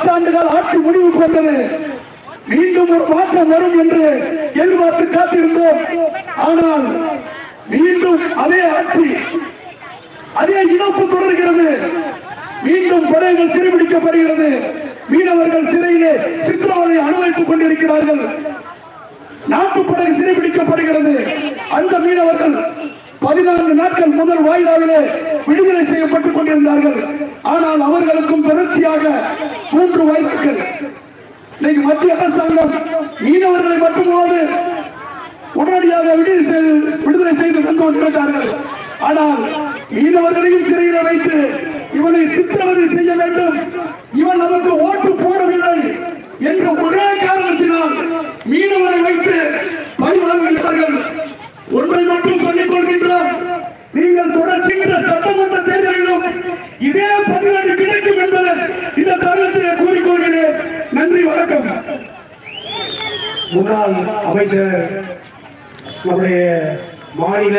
பத்தாண்டுகள் ஆட்சி முடிவுக்கு வந்தது. மீண்டும் ஒரு மாற்றம் வரும் என்று எதிர்பார்த்து காத்திருந்தோம். ஆனால் மீண்டும் அதே ஆட்சி அதே இழப்பு தொடர்கிறது. மீண்டும் படைகள் சிறைபிடிக்கப்படுகிறது. மீனவர்கள் சிறையிலே சித்திரவதை அனுபவித்துக் கொண்டிருக்கிறார்கள். நாட்டு படகு சிறைபிடிக்கப்படுகிறது. அந்த மீனவர்கள் பதினான்கு நாட்கள் முதல் வாயிலாவிலே விடுதலை செய்யப்பட்டுக் கொண்டிருந்தார்கள். ஆனால் அவர்களுக்கும் தொடர்ச்சியாக மூன்று வயதுகள். இன்னைக்கு மத்திய அரசாங்கம் மீனவர்களை மட்டுமோடு உடனடியாக விடுதலை செய்து விடுதலை செய்து தந்து கொண்டிருக்கிறார்கள் ஆனால் மீனவர்களையும் சிறையில் வைத்து இவனை சித்திரவதை செய்ய வேண்டும். இவன் நமக்கு ஓட்டு போடவில்லை என்ற ஒரே காரணத்தினால் மீனவரை வைத்து பழி ஒன்றை மட்டும் சொல்லிக் கொள்கின்றோம். நீங்கள் வருகின்ற சட்டமன்ற தேர்தலிலும் இதே பதிலடி கிடைக்கும் என்பதை இந்த தருணத்தில் கூறிக்கொள்கிறேன் நன்றி வணக்கம். முன்னாள் அமைச்சர் நம்முடைய மாநில